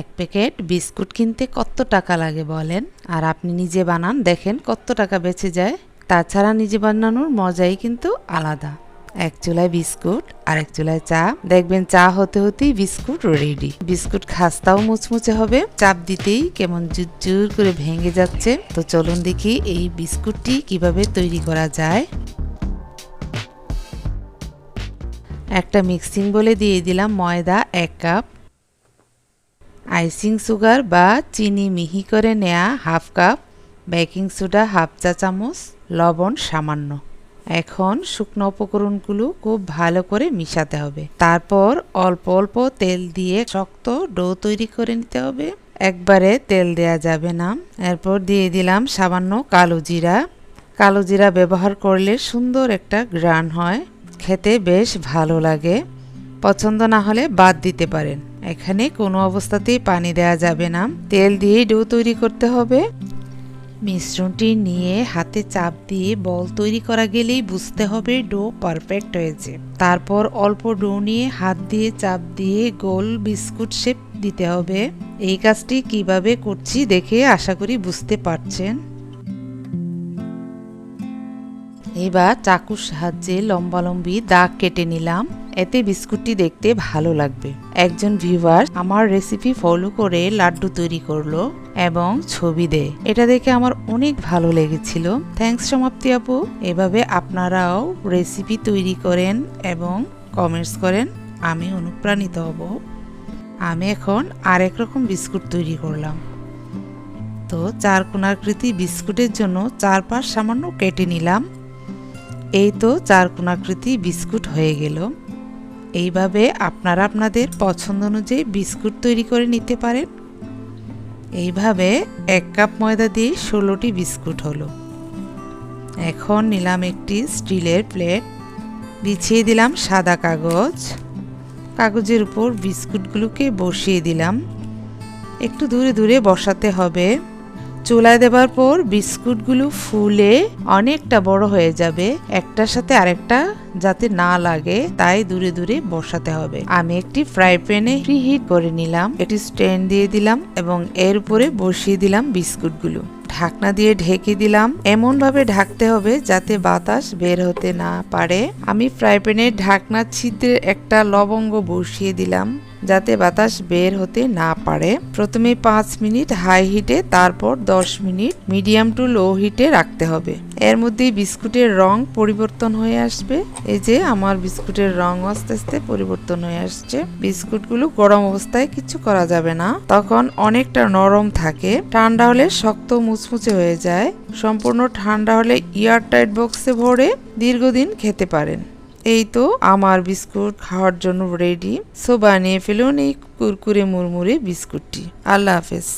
এক packet biscuit কিনতে কত টাকা লাগে বলেন? আর আপনি নিজে বানান, দেখেন কত টাকা বেঁচে যায়। তাছাড়া নিজে বানানোর মজাই কিন্তু আলাদা। এক চুলায় বিস্কুট আর এক চুলায় চা। দেখবেন চা হতে হতেই বিস্কুট রেডি বিস্কুট খাস্তাও মুচমুচে হবে। চাপ দিতেই কেমন জুরজুর করে ভেঙে যাচ্ছে। তো চলুন দেখি এই বিস্কুটটি কীভাবে তৈরি করা যায়। একটা মিক্সিং বলে দিয়ে দিলাম ময়দা এক কাপ। আইসিং সুগার বা চিনি মিহি করে নেয়া half cup baking soda half চা চামচ লবণ সামান্য। এখন শুকনো উপকরণগুলো খুব ভালো করে মিশাতে হবে। তারপর অল্প অল্প তেল দিয়ে শক্ত ডো তৈরি করে নিতে হবে। একবারে তেল দেয়া যাবে না। এরপর দিয়ে দিলাম সামান্য কালো জিরা। কালো জিরা ব্যবহার করলে সুন্দর একটা গ্রান হয়। খেতে বেশ ভালো লাগে। পছন্দ না হলে বাদ দিতে পারেন। এখানে কোনো অবস্থাতেই পানি দেওয়া যাবে না। তেল দিয়ে ডো তৈরি করতে হবে। মিশ্রণটি নিয়ে হাতে চাপ দিয়ে বল তৈরি করা গেলেই বুঝতে হবে ডো পারফেক্ট হয়েছে। তারপর অল্প ডো নিয়ে হাত দিয়ে চাপ দিয়ে গোল বিস্কুট শেপ দিতে হবে। এই কাজটি কীভাবে করছি দেখে আশা করি বুঝতে পারছেন। এবার চাকুর সাহায্যে লম্বালম্বি দাগ কেটে নিলাম। এতে বিস্কুটটি দেখতে ভালো লাগবে। একজন ভিউয়ার আমার রেসিপি ফলো করে লাড্ডু তৈরি করল এবং ছবি দেয় এটা দেখে আমার অনেক ভালো লেগেছিল। থ্যাঙ্কস সমাপ্তি আপু। এভাবে আপনারাও রেসিপি তৈরি করেন এবং কমেন্টস করেন। আমি অনুপ্রাণিত হব। আমি এখন আরেক রকম বিস্কুট তৈরি করলাম। তো চার কোণাকৃতি বিস্কুটের জন্য চার চারপাশ সামান্য কেটে নিলাম। এই তো চার কোণাকৃতি বিস্কুট হয়ে গেল। এইভাবে আপনারা আপনাদের পছন্দ অনুযায়ী বিস্কুট তৈরি করে নিতে পারেন। এইভাবে এক কাপ ময়দা দিয়ে ষোলোটি বিস্কুট হলো। এখন নিলাম একটি স্টিলের প্লেট। বিছিয়ে দিলাম সাদা কাগজ। কাগজের উপর বিস্কুটগুলোকে বসিয়ে দিলাম। একটু দূরে দূরে বসাতে হবে। চুলায় দেবার পর বিস্কুটগুলো ফুলে অনেকটা বড় হয়ে যাবে। একটার সাথে আরেকটা যাতে না লাগে, তাই দূরে দূরে বসাতে হবে। আমি একটি ফ্রাই প্যানে প্রিহিট করে নিলাম, একটি স্ট্যান্ড দিয়ে দিলাম এবং এর উপরে বসিয়ে দিলাম বিস্কুটগুলো। ঢাকনা দিয়ে ঢেকে দিলাম। এমন ভাবে ঢাকতে হবে যাতে বাতাস বের হতে না পারে। আমি ফ্রাই প্যানের ঢাকনা ছিদ্রে একটা লবঙ্গ বসিয়ে দিলাম। যাতে বাতাস বের হতে না পারে। প্রথমে পাঁচ মিনিট হাই হিটে, তারপর দশ মিনিট মিডিয়াম টু লো হিটে রাখতে হবে। এর মধ্যে বিস্কুটের রং পরিবর্তন হয়ে আসবে। এই যে আমার বিস্কুটের রং আস্তে আস্তে পরিবর্তন হয়ে আসছে। বিস্কুটগুলো গরম অবস্থায় কিছু করা যাবে না। তখন অনেকটা নরম থাকে। ঠান্ডা হলে শক্ত মুচমুচে হয়ে যায়। সম্পূর্ণ ঠান্ডা হলে ইয়ার টাইট বক্সে ভরে দীর্ঘদিন খেতে পারেন। এই তো আমার বিস্কুট খাওয়ার জন্য রেডি সো বানিয়ে ফেলুন এই কুরকুরে মুরমুরে বিস্কুটটি। আল্লাহ হাফেজ।